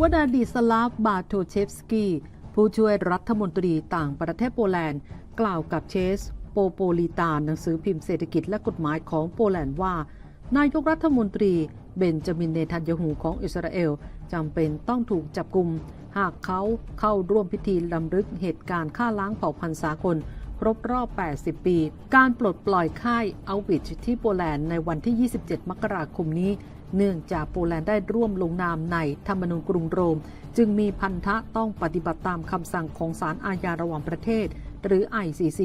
วดาดิสลาฟ บาโทเชฟสกี้ ผู้ช่วยรัฐมนตรีต่างประเทศโปแลนด์ กล่าวกับเชส โปโปลิตานหนังสือพิมพ์เศรษฐกิจและกฎหมายของโปแลนด์ว่า นายกรัฐมนตรีเบนจามินเนทันยาฮูของอิสราเอลจำเป็นต้องถูกจับกุมหากเขาเข้าร่วมพิธีลำลึกเหตุการณ์ฆ่าล้างเผ่าพันธุ์สากลครบรอบ 80 ปี การปลดปล่อยค่ายอัลวิชที่โปแลนด์ในวันที่ 27 มกราคมนี้ เนื่องจากโปแลนด์ได้ร่วมลงนามในธรรมนูญกรุงโรม จึงมีพันธะต้องปฏิบัติตามคำสั่งของศาลอาญาระหว่างประเทศ หรือ ICC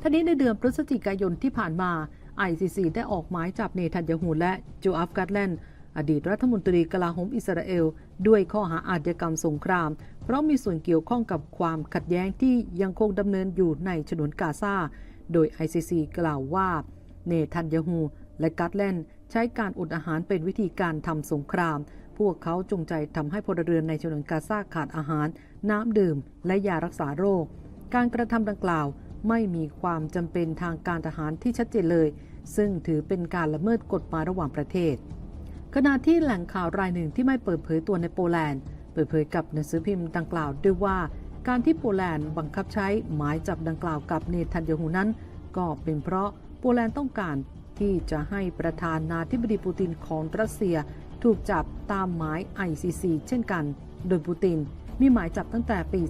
ท่านี้ในเดือนพฤศจิกายนที่ผ่านมา ICC ได้ออกหมายจับเนทันยาฮูและโจอัฟกัตแลนด์อดีตรัฐมนตรีกลาโหมอิสราเอล ด้วยข้อหาอาชญากรรมสงคราม เพราะมีส่วนเกี่ยวข้องกับความขัดแย้งที่ยังคงดำเนินอยู่ในฉนวนกาซา โดย ICC กล่าวว่า เนทันยาฮูและกัตแลนด์ ใช้การอดอาหารเป็นวิธีการทำสงคราม พวกเขาจงใจทำให้พลเรือนในฉนวนกาซาขาดอาหาร น้ำดื่ม และยารักษาโรค การกระทำดังกล่าวไม่มีความจำเป็นทางการทหารที่ชัดเจนเลย ซึ่งถือเป็นการละเมิดกฎหมายระหว่างประเทศ ขณะที่แหล่งข่าวรายหนึ่งที่ไม่เปิดเผยตัวในโปแลนด์ เปิดเผยกับหนังสือพิมพ์ดังกล่าวด้วยว่า การที่โปแลนด์บังคับใช้หมายจับดังกล่าวกับเนทันยาฮูนั้น ก็เป็นเพราะโปแลนด์ต้องการ ที่จะให้ประธานาธิบดีปูตินของรัสเซีย ถูกจับตามหมาย ICC เช่นกัน โดยปูตินมีหมายจับตั้งแต่ปี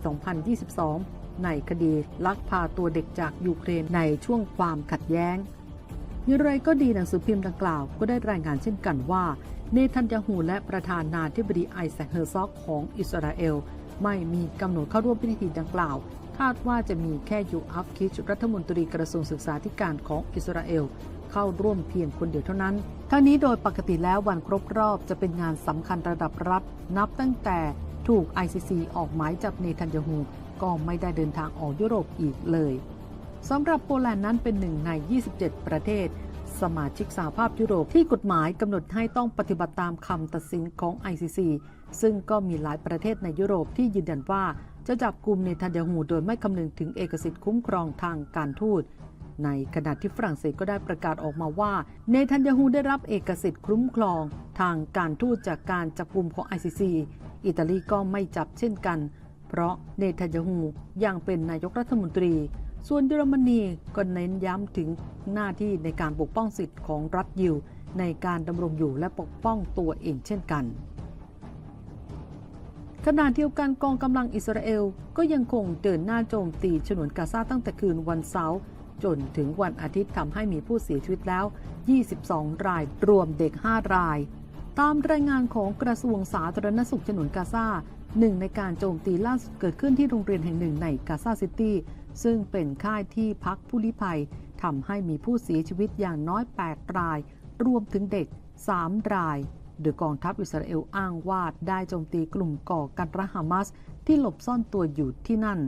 2022 ในคดีลักพาตัวเด็กจากยูเครนในช่วงความขัดแย้งอย่างไรก็ดีหนังสือพิมพ์ดังกล่าวก็ได้รายงานเช่นกันว่า เนทันยาฮูและประธานาธิบดีไอแซคเฮอร์ซอกของอิสราเอล ไม่มีกำหนดเข้าร่วมพิธีดังกล่าว คาดว่าจะมีแค่ยูอัฟคิชรัฐมนตรีกระทรวงศึกษาธิการของอิสราเอล เข้าร่วมเพียงคนเดียวเท่านั้น ทั้งนี้โดยปกติแล้ววันครบรอบจะเป็นงานสำคัญระดับรัฐ นับตั้งแต่ถูก ICC ออกหมายจับเนทันยาฮูก็ไม่ได้เดินทางออกยุโรปอีกเลยสำหรับโปแลนด์นั้นเป็นหนึ่งใน 27 ประเทศ สมาชิกสหภาพยุโรปที่กฎหมายกำหนดให้ต้องปฏิบัติตามคำตัดสินของ ICC ซึ่งก็มีหลายประเทศในยุโรปที่ยืนยันว่าจะจับกลุ่มเนทันยาฮูโดยไม่คำนึงถึงเอกสิทธิ์คุ้มครองทางการทูต ในขณะที่ฝรั่งเศสก็ได้ประกาศออกมาว่า เนทันยาฮูได้รับเอกสิทธิ์คุ้มครอง ทางการทูตจากการจับกลุ่มของ ICC อิตาลีก็ไม่จับเช่นกัน เพราะเนทันยาฮูยังเป็นนายกรัฐมนตรี ส่วนเยอรมนีก็เน้นย้ำถึงหน้าที่ในการปกป้องสิทธิ์ของรัฐยิวในการดำรงอยู่และปกป้องตัวเองเช่นกันขณะเดียวกันกองกำลังอิสราเอลก็ยังคงเดินหน้าโจมตีฉนวนกาซาตั้งแต่คืนวันเสาร์ จนถึงวันอาทิตย์ทำให้มีผู้เสียชีวิตแล้ว 22 ราย รวมเด็ก 5 ราย ตามรายงานของกระทรวงสาธารณสุขฉนวนกาซาหนึ่งในการโจมตีล่าสุดเกิดขึ้นที่โรงเรียนแห่งหนึ่งในกาซาซิตี้ ซึ่งเป็นค่ายที่พักผู้ลี้ภัยทำให้มีผู้เสียชีวิตอย่างน้อย 8 ราย รวมถึงเด็ก 3 ราย โดยกองทัพอิสราเอลอ้างว่าได้โจมตีกลุ่มก่อการร้ายฮามาสที่หลบซ่อนตัวอยู่ที่นั่น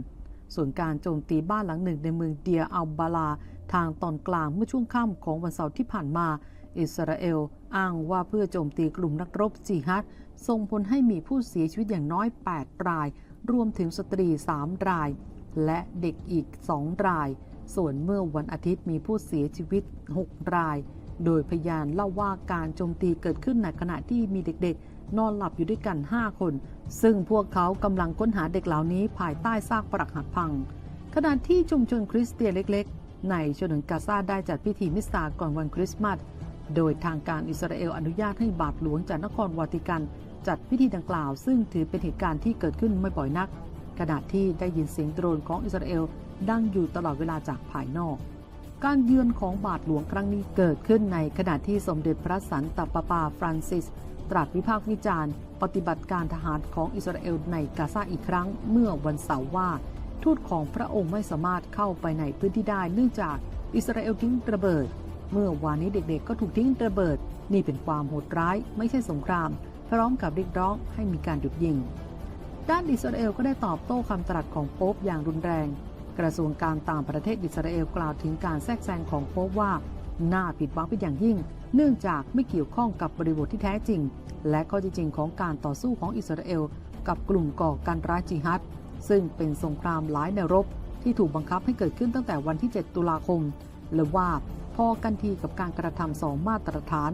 ส่วนการโจมตีบ้านหลังหนึ่งในเมืองเดียอัลบาลา ทางตอนกลางเมื่อช่วงค่ำของวันเสาร์ที่ผ่านมา อิสราเอล อ้างว่าเพื่อโจมตีกลุ่มนักรบจิฮัดส่งผลให้มีผู้เสียชีวิตอย่างน้อย 8 ราย รวมถึงสตรี 3 ราย และเด็กอีก 2 ราย ส่วนเมื่อวันอาทิตย์มีผู้เสียชีวิต 6 ราย โดยพยานเล่าว่าการโจมตีเกิดขึ้นในขณะที่มีเด็กๆ นอนหลับอยู่ด้วยกัน 5 คน ซึ่งพวกเขากำลังค้นหาเด็กเหล่านี้ภายใต้ซากปรักหักพัง ขณะที่ชุมชนคริสเตียนเล็กๆ ในฉนวนกาซาได้จัดพิธีมิสซาก่อนวันคริสต์มาส โดยทางการอิสราเอลอนุญาตให้บาทหลวงจากนครวาติกัน จัดพิธีดังกล่าว ซึ่งถือเป็นเหตุการณ์ที่เกิดขึ้นไม่บ่อยนักขณะที่ได้ยินเสียงโดรนของอิสราเอลดังอยู่ตลอดเวลาจากภายนอก การเยือนของบาทหลวงครั้งนี้เกิดขึ้นในขณะที่สมเด็จพระสันตะปาปาฟรานซิส ตรัสวิพากษ์วิจารณ์ ปฏิบัติการทหารของอิสราเอลในกาซาอีกครั้งเมื่อวันเสาร์ว่า ทูตของพระองค์ไม่สามารถเข้าไปในพื้นที่ได้เนื่องจากอิสราเอลทิ้งระเบิด เมื่อวานนี้เด็กๆ ก็ถูกทิ้งระเบิด นี่เป็นความโหดร้ายไม่ใช่สงคราม พร้อมกับเรียกร้องให้มีการหยุดยิง ด้านอิสราเอลก็ได้ตอบโต้คำตรัสของโป๊ปอย่างรุนแรง กระทรวงการต่างประเทศอิสราเอลกล่าวถึงการแทรกแซงของโป๊ปว่า น่าผิดหวังเป็นอย่างยิ่ง เนื่องจากไม่เกี่ยวข้องกับบริบทที่แท้จริง และข้อท็จจริงของการต่อสู้ของอิสราเอล กับกลุ่มก่อการร้ายจิฮัดซึ่งเป็นสงครามหลายแนวรบ ที่ถูกบังคับให้เกิดขึ้นตั้งแต่วันที่ 7 ตุลาคม และว่าพอกันทีกับการกระทำสองมาตรฐาน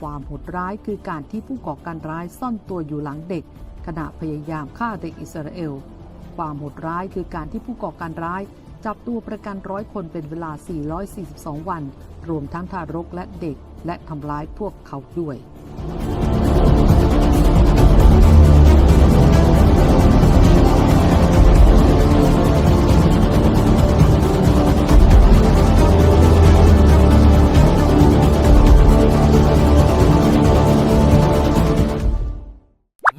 ความโหดร้ายคือการที่ผู้ก่อการร้ายซ่อนตัวอยู่หลังเด็ก ขณะพยายามฆ่าเด็กอิสราเอล ความโหดร้ายคือการที่ผู้ก่อการร้าย จับตัวประกันร้อยคนเป็นเวลา 442 วัน รวมทั้งทารกและเด็ก และทำร้ายพวกเขาด้วย